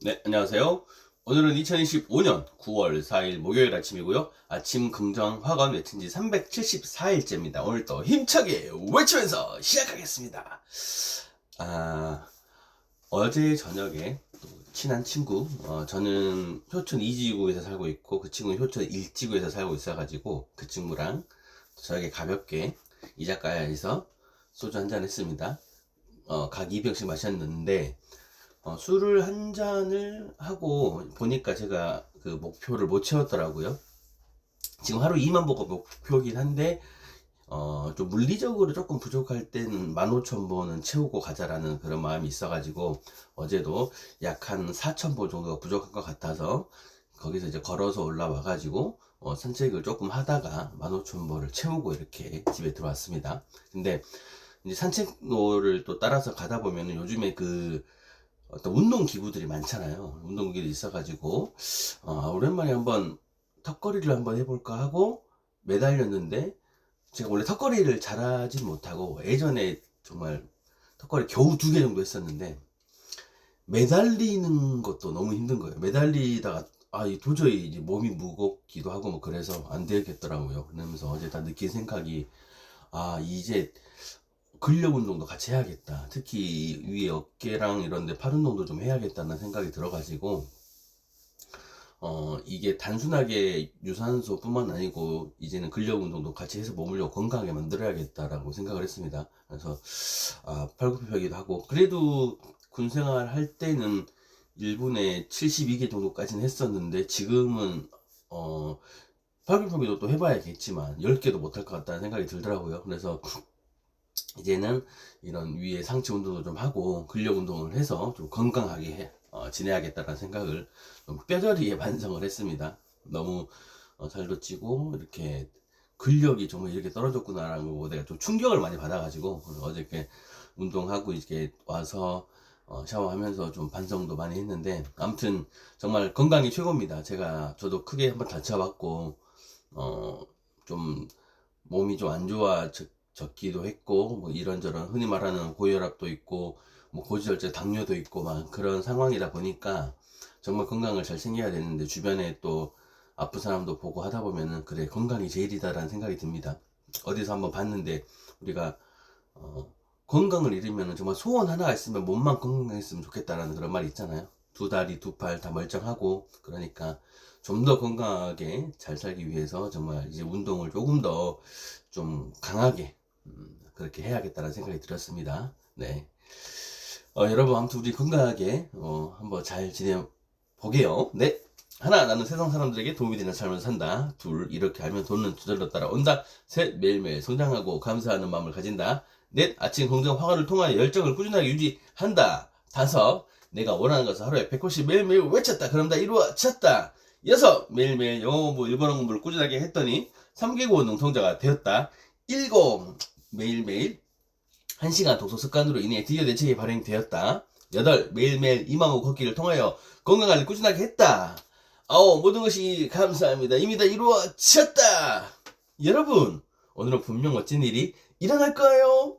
네, 안녕하세요. 오늘은 2025년 9월 4일 목요일 아침이고요. 아침 긍정 화관 외친 지 374일째입니다. 오늘 또 힘차게 외치면서 시작하겠습니다. 아, 어제 저녁에 또 친한 친구, 어, 저는 효촌 2지구에서 살고 있고 그 친구는 효촌 1지구에서 살고 있어가지고 그 친구랑 저녁에 가볍게 이자카야에서 소주 한잔 했습니다. 어, 각 2병씩 마셨는데 어, 술을 한 잔을 하고 보니까 제가 그 목표를 못 채웠더라고요. 지금 하루 2만 보고 목표긴 한데 어, 좀 물리적으로 조금 부족할 때는 15,000보는 채우고 가자라는 그런 마음이 있어가지고 어제도 약 한 4,000보 정도가 부족한 것 같아서 거기서 이제 걸어서 올라와가지고 어, 산책을 조금 하다가 15,000보를 채우고 이렇게 집에 들어왔습니다. 근데 이제 산책로를 또 따라서 가다 보면은 요즘에 그 어떤 운동 기구들이 많잖아요. 운동 기구들이 있어가지고 어, 오랜만에 한번 턱걸이를 한번 해볼까 하고 매달렸는데 제가 원래 턱걸이를 잘하진 못하고 예전에 정말 턱걸이 겨우 두 개 정도 했었는데 매달리는 것도 너무 힘든 거예요. 매달리다가 아, 이 도저히 이제 몸이 무겁기도 하고 뭐 그래서 안 되겠더라고요. 그러면서 어제 다 느낀 생각이 아, 이제 근력 운동도 같이 해야겠다. 특히 위에 어깨랑 이런데 팔 운동도 좀 해야겠다는 생각이 들어가지고 어 이게 단순하게 유산소뿐만 아니고 이제는 근력 운동도 같이 해서 몸을 좀 건강하게 만들어야겠다라고 생각을 했습니다. 그래서 아 팔굽혀펴기도 하고 그래도 군 생활 할 때는 1분에 72개 정도까지는 했었는데 지금은 어 팔굽혀펴기도 또 해봐야겠지만 10개도 못할 것 같다는 생각이 들더라고요. 그래서 이제는 이런 위에 상체 운동도 좀 하고 근력 운동을 해서 좀 건강하게 해- 어, 지내야겠다는 생각을 좀 뼈저리게 반성을 했습니다. 너무 어, 살도 찌고 이렇게 근력이 정말 이렇게 떨어졌구나라는 거 내가 좀 충격을 많이 받아가지고 어저께 운동하고 이렇게 와서 어, 샤워하면서 좀 반성도 많이 했는데 아무튼 정말 건강이 최고입니다. 제가 저도 크게 한번 다쳐봤고 어, 좀 몸이 좀 안 좋아 졌기도 했고 뭐 이런저런 흔히 말하는 고혈압도 있고 뭐 고지혈증 당뇨도 있고 막 그런 상황이다 보니까 정말 건강을 잘 챙겨야 되는데 주변에 또 아픈 사람도 보고 하다 보면은 그래 건강이 제일이다라는 생각이 듭니다. 어디서 한번 봤는데 우리가 어, 건강을 잃으면 정말 소원 하나가 있으면 몸만 건강했으면 좋겠다라는 그런 말이 있잖아요. 두 다리 두 팔 다 멀쩡하고 그러니까 좀 더 건강하게 잘 살기 위해서 정말 이제 운동을 조금 더 좀 강하게 음, 그렇게 해야겠다는 생각이 들었습니다. 네. 어, 여러분 아무튼 우리 건강하게 어, 한번 잘 지내 보게요. 네. 하나 나는 세상 사람들에게 도움이 되는 삶을 산다. 둘 이렇게 하면 돈은 저절로 따라온다. 셋 매일매일 성장하고 감사하는 마음을 가진다. 넷 아침 긍정 화관을 통하여 열정을 꾸준하게 유지한다. 다섯 내가 원하는 것을 하루에 100호씩 매일매일 외쳤다. 그럼 다 이루어졌다. 여섯 매일매일 영어 공부 일본어 공부를 꾸준하게 했더니 3개국 능통자가 되었다. 일곱 매일매일 1시간 독서 습관으로 인해 드디어 내 책이 발행되었다. 여덟 매일매일 2만보 걷기를 통하여 건강을 꾸준하게 했다. 아홉 모든 것이 감사합니다. 이미 다 이루어졌다. 여러분 오늘은 분명 멋진 일이 일어날 거예요.